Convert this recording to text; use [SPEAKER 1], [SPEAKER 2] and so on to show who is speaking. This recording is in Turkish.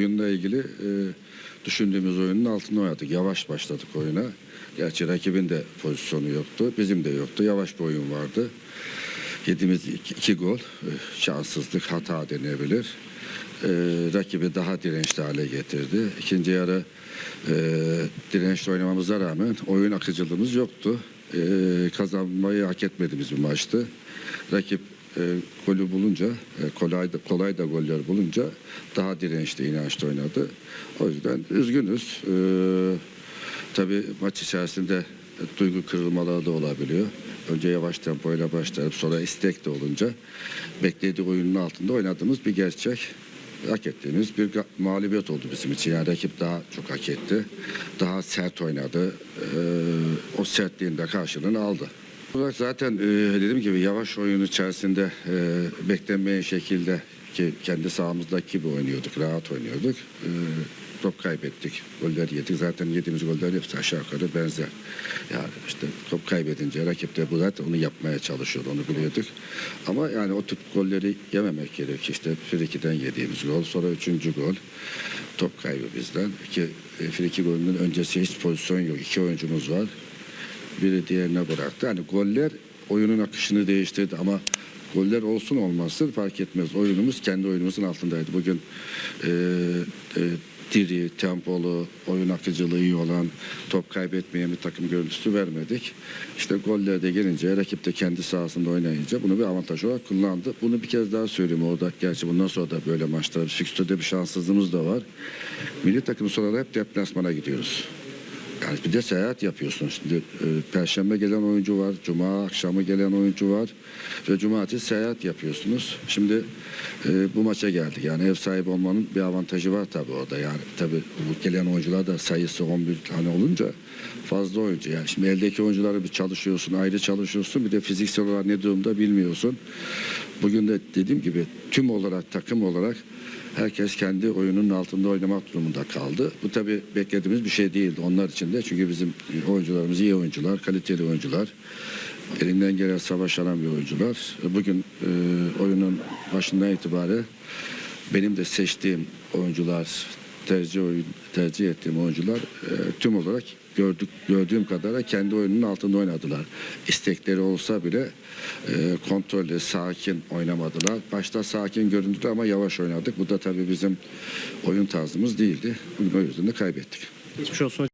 [SPEAKER 1] oyunla ilgili e, düşündüğümüz oyunun altında oynadık. Yavaş başladık oyuna. Gerçi rakibin de pozisyonu yoktu. Bizim de yoktu. Yavaş bir oyun vardı. Yediğimiz iki, iki gol. e, şanssızlık, hata denebilir. E, rakibi daha dirençli hale getirdi. İkinci yarı e, dirençli oynamamıza rağmen oyun akıcılığımız yoktu. E, kazanmayı hak etmediğimiz bir maçtı. Rakip e, golü bulunca, e, kolay da kolay da goller bulunca daha dirençli, inançlı oynadı. O yüzden üzgünüz. E, tabii maç içerisinde e, duygu kırılmaları da olabiliyor. Önce yavaş tempoyla başlayıp sonra istek de olunca beklediği oyunun altında oynadığımız bir gerçek. Hak ettiğimiz bir mağlubiyet oldu bizim için. Yani rakip daha çok hak etti. Daha sert oynadı. E, o sertliğin de karşılığını aldı. Zaten e, dediğim gibi yavaş oyun içerisinde e, beklenmeyen şekilde ki kendi sahamızdaki gibi oynuyorduk, rahat oynuyorduk. E, top kaybettik, goller yedik. Zaten yediğimiz goller hepsi aşağı yukarı benzer. Yani işte top kaybedince rakip de bu zaten onu yapmaya çalışıyordu, onu biliyorduk. Ama yani o tip golleri yememek gerekiyor. İşte Friki'den yediğimiz gol, sonra üçüncü gol. Top kaybı bizden. İki, e, Friki golünün öncesi hiç pozisyon yok. İki oyuncumuz var biri diğerine bıraktı. Hani goller oyunun akışını değiştirdi ama goller olsun olmasın fark etmez. Oyunumuz kendi oyunumuzun altındaydı. Bugün e, e, diri, tempolu, oyun akıcılığı iyi olan, top kaybetmeyen bir takım görüntüsü vermedik. İşte goller de gelince, rakip de kendi sahasında oynayınca bunu bir avantaj olarak kullandı. Bunu bir kez daha söyleyeyim orada. Gerçi bundan sonra da böyle maçlar, fikstürde bir şanssızlığımız da var. Milli takım sonra hep deplasmana gidiyoruz. Yani bir de seyahat yapıyorsun. Şimdi e, Perşembe gelen oyuncu var, Cuma akşamı gelen oyuncu var ve Cumartesi seyahat yapıyorsunuz. Şimdi e, bu maça geldik. Yani ev sahibi olmanın bir avantajı var tabii orada. Yani tabii bu gelen oyuncular da sayısı 11 tane olunca fazla oyuncu. Yani şimdi eldeki oyuncuları bir çalışıyorsun, ayrı çalışıyorsun. Bir de fiziksel olarak ne durumda bilmiyorsun. Bugün de dediğim gibi tüm olarak, takım olarak herkes kendi oyunun altında oynamak durumunda kaldı. Bu tabii beklediğimiz bir şey değildi onlar için de. Çünkü bizim oyuncularımız iyi oyuncular, kaliteli oyuncular. Elinden gelen savaşan bir oyuncular. Bugün e, oyunun başından itibaren benim de seçtiğim oyuncular, tercih oyun tercih ettiğim oyuncular e, tüm olarak gördük gördüğüm kadarıyla kendi oyununun altında oynadılar. İstekleri olsa bile e, kontrollü, sakin oynamadılar. Başta sakin göründü ama yavaş oynadık. Bu da tabii bizim oyun tarzımız değildi. Yüzden de kaybettik.
[SPEAKER 2] Geçmiş olsun.